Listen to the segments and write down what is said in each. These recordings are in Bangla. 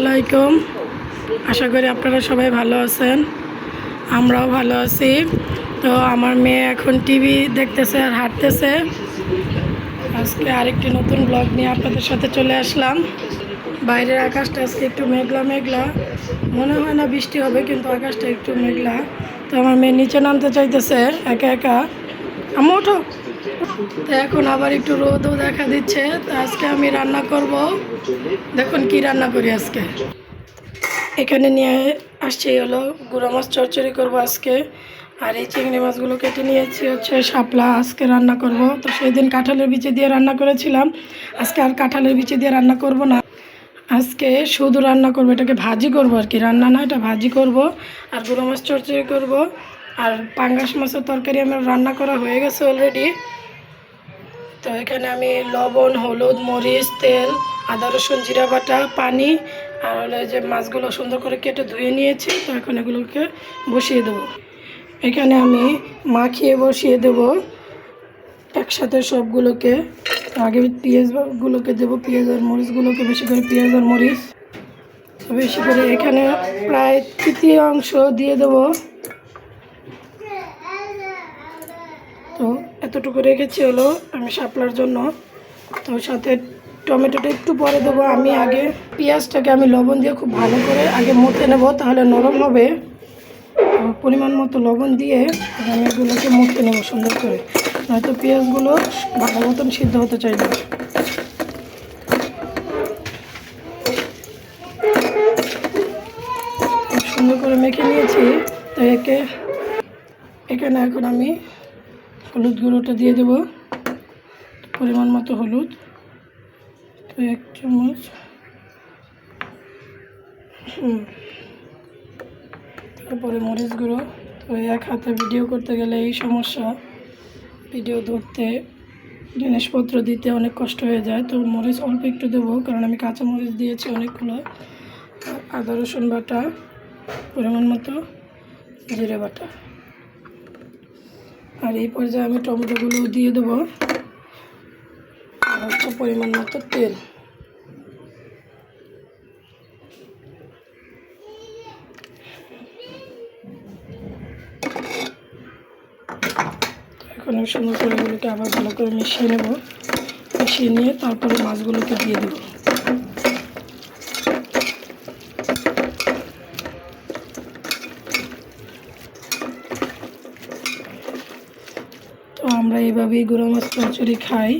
আলাইকুম। আশা করি আপনারা সবাই ভালো আছেন। আমরাও ভালো আছি। তো আমার মেয়ে এখন টিভি দেখতেছে আর হাঁটতেছে। আজকে আরেকটি নতুন ব্লগ নিয়ে আপনাদের সাথে চলে আসলাম। বাইরের আকাশটা আজকে একটু মেঘলা মেঘলা। মনে হয় না বৃষ্টি হবে, কিন্তু আকাশটা একটু মেঘলা। তো আমার মেয়ে নিচে নামতে চাইতেছে, একা একা। আমি ওঠো এখন আবার একটু রোদও দেখা দিচ্ছে। তো আজকে আমি রান্না করব। দেখুন কি রান্না করি আজকে। এখানে নিয়ে আসছি হলো গুঁড়ো মাছ চচ্চড়ি করব আজকে। আর এই চিংড়ি মাছগুলো কেটে নিয়েছি হচ্ছে শাপলা আজকে রান্না করব। তো সেই দিন কাঁঠালের বিচে দিয়ে রান্না করেছিলাম। আজকে আর কাঁঠালের বিচে দিয়ে রান্না করব না। আজকে শুধু রান্না করব, এটাকে ভাজি করব আর কি। রান্না না, এটা ভাজি করব। আর গুঁড়ো মাছ চচ্চড়ি করব। আর পাঙ্গাস মাছের তরকারি আমার রান্না করা হয়ে গেছে অলরেডি। তো এখানে আমি লবণ, হলুদ, মরিচ, তেল, আদা, রসুন, জিরা বাটা, পানি আর হলো যে মাছগুলো সুন্দর করে কেটে ধুয়ে নিয়েছি, তো এখন এগুলোকে বসিয়ে দেবো। এখানে আমি মাখিয়ে বসিয়ে দেবো একসাথে সবগুলোকে। আগে পেঁয়াজগুলোকে দেবো, পেঁয়াজ আর মরিচগুলোকে, বেশি করে পেঁয়াজ আর মরিচ। বেশি করে এখানে প্রায় তৃতীয় অংশ দিয়ে দেবো তো এতটুকু রেখেছি হলো আমি শাপলার জন্য। তো সাথে টমেটোটা একটু পরে দেবো আমি আগে। পেঁয়াজটাকে আমি লবণ দিয়ে খুব ভালো করে আগে মতে নেব, তাহলে নরম হবে। পরিমাণ মতো লবণ দিয়ে আমি এগুলোকে মতে নেব সুন্দর করে। নয়তো পেঁয়াজগুলো ভালো মতন সিদ্ধ হতে চাইবে। খুব সুন্দর করে মেখে নিয়েছি, তো একে এখানে এখন আমি হলুদ গুঁড়োটা দিয়ে দেবো। পরিমাণ মতো হলুদ। তো এক চামচ। তারপরে মরিচ গুঁড়ো। তো এক হাতে ভিডিও করতে গেলে এই সমস্যা। ভিডিও ধরতে, জিনিসপত্র দিতে অনেক কষ্ট হয়ে যায়। তো মরিচ অল্প একটু দেবো, কারণ আমি কাঁচা মরিচ দিয়েছি অনেকগুলো। আদা রসুন বাটা, পরিমাণ মতো জিরে বাটা। আর এই পর্যায়ে আমি টমেটোগুলো দিয়ে দেবো। আর হচ্ছে পরিমাণ মতো তেল। এখন সুন্দর করে এগুলোকে আবার ভালো করে মিশিয়ে নেব। মিশিয়ে নিয়ে তারপরে মাছগুলোকে দিয়ে দেবো তো আমরা এইভাবেই গুঁড়ো মাছ চচ্চড়ি খাই।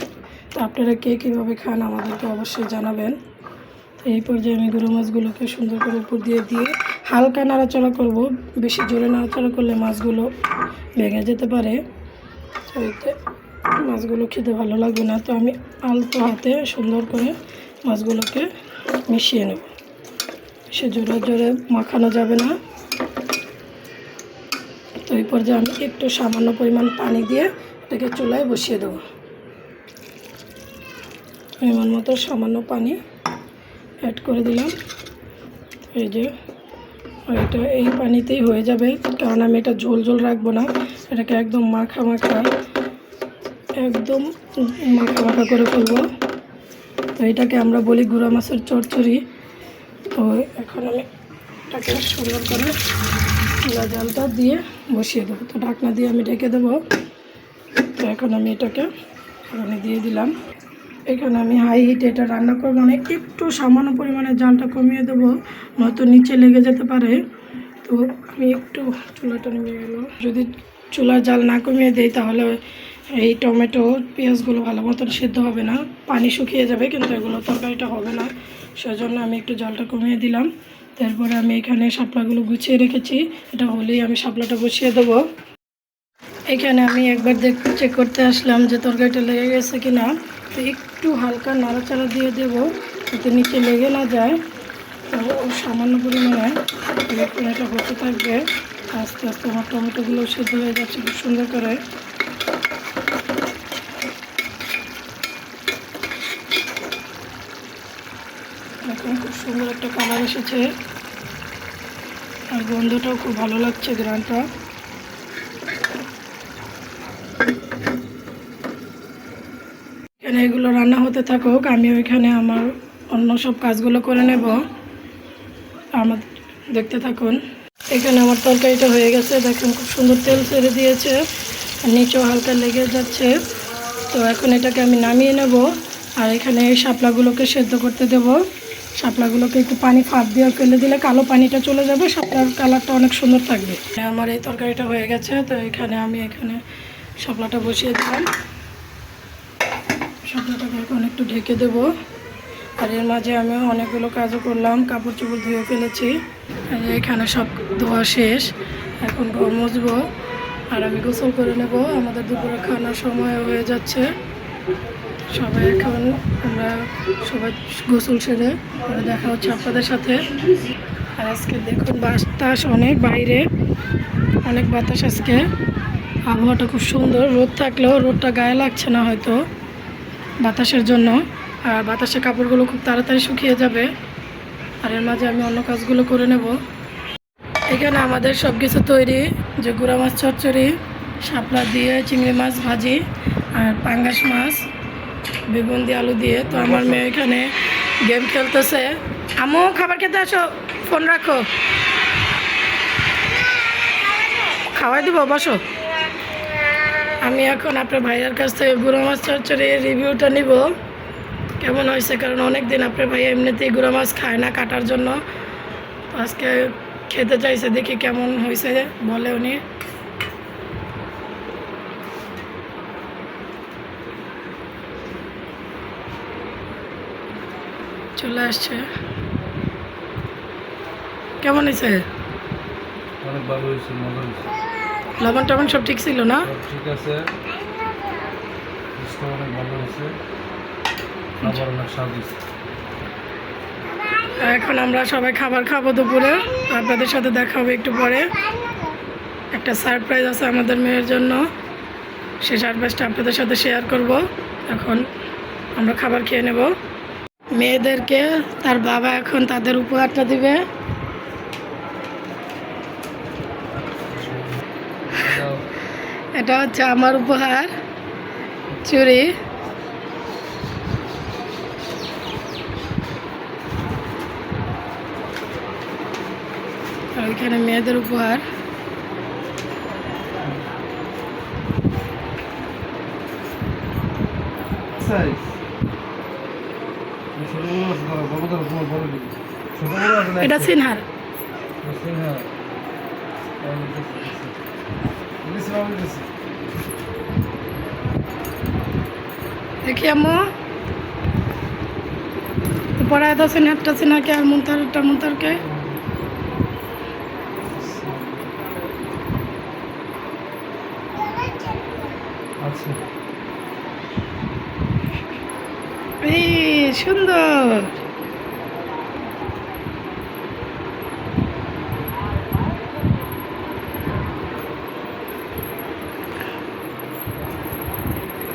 তো আপনারা কে কীভাবে খান আমাদেরকে অবশ্যই জানাবেন। তো এই পর্যায়ে আমি গুঁড়ো মাছগুলোকে সুন্দর করে উপর দিয়ে দিয়ে হালকা নাড়াচাড়া করব। বেশি জোরে নাড়াচাড়া করলে মাছগুলো ভেঙে যেতে পারে। এতে মাছগুলো খেতে ভালো লাগবে না। তো আমি আলতো হাতে সুন্দর করে মাছগুলোকে মিশিয়ে নেব। সে জোরে জোরে মাখানো যাবে না। তো এই পর্যায়ে আমি একটু সামান্য পরিমাণ পানি দিয়ে এটাকে চুলায় বসিয়ে দেবো। পরিমাণ মতো সামান্য পানি অ্যাড করে দিলাম। এই যে, এটা এই পানিতেই হয়ে যাবে, কারণ আমি এটা ঝোল ঝোল রাখব না, এটাকে একদম মাখা মাখা, একদম মাখা মাখা করে ফেলব। তো এটাকে আমরা বলি গুঁড়া মাছের চচ্চড়ি। তো এখন আমি এটাকে সুন্দর করে জলটা দিয়ে বসিয়ে দেবো। তো ঢাকনা দিয়ে আমি ঢেকে দেবো। এখন আমি এটাকে এখানে দিয়ে দিলাম। এখানে আমি হাই হিটে এটা রান্না করব। মানে একটু সামান্য পরিমাণে জালটা কমিয়ে দেবো, নয়তো নিচে লেগে যেতে পারে। তো আমি একটু চুলাটা নেমে গেল। যদি চুলার জাল না কমিয়ে দিই, তাহলে এই টমেটো, পেঁয়াজগুলো ভালো মতন সেদ্ধ হবে না। পানি শুকিয়ে যাবে, কিন্তু এগুলো তরকারিটা হবে না। সেজন্য আমি একটু জলটা কমিয়ে দিলাম। তারপরে আমি এখানে শাপলাগুলো গুছিয়ে রেখেছি। এটা হলেই আমি শাপলাটা বসিয়ে দেবো। এখানে আমি একবার দেখ চেক করতে আসলাম যে তরকারিটা লেগে গেছে কি না তো একটু হালকা নাড়াচাড়া দিয়ে দেবো যাতে নিচে লেগে না যায়। তো সামান্য পরিমাণে এটা হতে থাকবে। আস্তে আস্তে আমার টমেটোগুলো সেদ্ধ হয়ে যাচ্ছে খুব সুন্দর করে। এখন খুব সুন্দর একটা কালার এসেছে। আর গন্ধটাও খুব ভালো লাগছে গ্রানটা এগুলো রান্না হতে থাকুক, আমি ওইখানে আমার অন্য সব কাজগুলো করে নেব। আমার দেখতে থাকুন। এখানে আমার তরকারিটা হয়ে গেছে, দেখেন খুব সুন্দর তেল ছেড়ে দিয়েছে নিচেও হালকা লেগে যাচ্ছে। তো এখন এটাকে আমি নামিয়ে নেব, আর এখানে এই শাপলাগুলোকে সেদ্ধ করতে দেব। শাপলাগুলোকে একটু পানি ফাঁপ দিয়ে ফেলে দিলে কালো পানিটা চলে যাবে, শাপলার কালারটা অনেক সুন্দর থাকবে। আমার এই তরকারিটা হয়ে গেছে, তো এখানে আমি এখানে শাপলাটা বসিয়ে দিলাম। শাপলাটাকে এখন একটু ঢেকে দেবো। আর এর মাঝে আমি অনেকগুলো কাজও করলাম, কাপড় চোপড় ধুয়ে ফেলেছি। আর এখানে সব ধোয়া শেষ, এখন ঘর মুছবো। আর আমি গোসল করে নেব। আমাদের দুপুরে খাওয়ানোর সময় হয়ে যাচ্ছে। সবাই এখন আমরা সবাই গোসল সেরে পরে দেখা হচ্ছে আপনাদের সাথে। আর আজকে দেখুন বাতাস অনেক বাইরে, অনেক বাতাস আজকে। আবহাওয়াটা খুব সুন্দর। রোদ থাকলেও রোদটা গায়ে লাগছে না হয়তো। বাতাসের জন্য। আর বাতাসে কাপড়গুলো খুব তাড়াতাড়ি শুকিয়ে যাবে। আর এর মাঝে আমি অন্য কাজগুলো করে নেব। এখানে আমাদের সব কিছু তৈরি। যে গুঁড়া মাছ, চচ্চড়ি, শাপলা দিয়ে চিংড়ি মাছ ভাজি, আর পাঙ্গাস মাছ, বেগুন দিয়ে আলু দিয়ে। তো আমার মেয়ে এখানে গেম খেলতেছে। আমও খাবার খেতে আসো। ফোন রাখো। খাওয়াই দিব, বসো। আমি এখন আপনার ভাইয়ার কাছ থেকে গুঁড়ো মাছ চচ্চড়ির রিভিউটা নিব। কেমন হয়েছে? কারণ অনেক দিন আপনার ভাই এমনিতেই গুঁড়ো মাছ খায় না কাটার জন্য। আজকে খেতে চাইছে, দেখি কেমন হয়েছে, বলে উনি। চলে আসছে। কেমন হয়েছে? অনেক ভালো হয়েছে মজা হয়েছে। লবণ টবণ সব ঠিক ছিল না? ঠিক আছে। অনেক ভালো হয়েছে। খাবার অনেক স্বাদ এখন আমরা সবাই খাবার খাব দুপুরে। আপনাদের সাথে দেখা হবে একটু পরে। একটা সারপ্রাইজ আছে আমাদের মেয়ের জন্য। সে সারপ্রাইজটা আপনাদের সাথে শেয়ার করব। এখন আমরা খাবার খেয়ে নেব। মেয়েদেরকে তার বাবা এখন তাদের উপহারটা দিবে। এটা হচ্ছে আমার উপহার চুরি আর ওইখানে মেয়েদের উপহার। এটা সিনহার। দিছি দেখি আম্মু। পড়ায় তো সিনহারটা সিনহাকে আর মুন্তারটা মুন্তারকে। আচ্ছা। এই সুন্দর।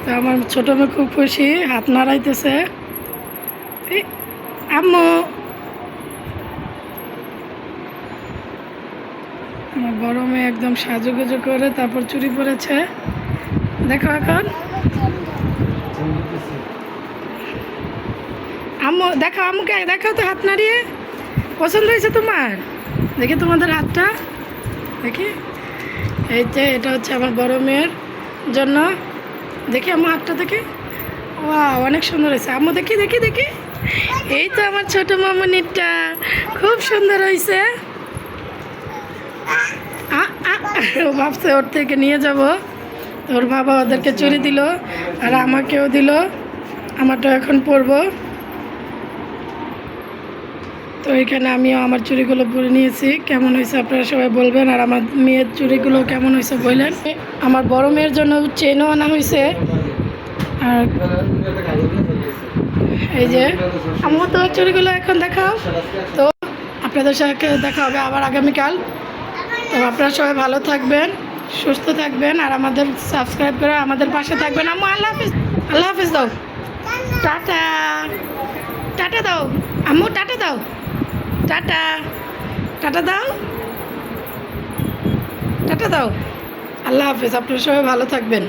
তো আমার ছোট মেয়ে খুব খুশি, হাত নাড়াইতেছে। আম্মু। আমার বড় মেয়ে একদম সাজুগুজু করে তারপর চুরি পরেছে দেখো এখন। আম্মু, দেখো আম্মুকে, দেখো তো হাত নাড়িয়ে। পছন্দ হয়েছে তোমার? দেখি তোমাদের হাতটা। দেখি। এই যে, এটা হচ্ছে আমার বড় মেয়ের জন্য। দেখি আমার হাতটা দেখি। ওয়া অনেক সুন্দর হয়েছে। আম্মু দেখি দেখি দেখি। এই তো আমার ছোট মামুনিটা খুব সুন্দর হয়েছে। ভাবছে ওর থেকে নিয়ে যাব। ওর বাবা ওদেরকে চুরি দিল আর আমাকেও দিল। আমারটা এখন পরবো। তো এখানে আমিও আমার চুড়িগুলো পরে নিয়েছি। কেমন হয়েছে আপনারা সবাই বলবেন, আর আমার মেয়ের চুড়িগুলো কেমন হয়েছে বললেন। আমার বড় মেয়ের জন্য চেনও আনা হয়েছে। আর এই যে, আমার তো চুড়িগুলো এখন দেখাও। তো আপনাদের সাথে দেখা হবে আবার আগামীকাল। তো আপনারা সবাই ভালো থাকবেন, সুস্থ থাকবেন, আর আমাদের সাবস্ক্রাইব করে আমাদের পাশে থাকবেন। আম্মু, আল্লাহ হাফিজ আল্লাহ হাফিজ দাও। টাটা। টাটা দাও। আম্মু, টাটা দাও। টাটা। টাটা দাও। টাটা দাও। আল্লাহ হাফেজ আপনারা সবাই ভালো থাকবেন।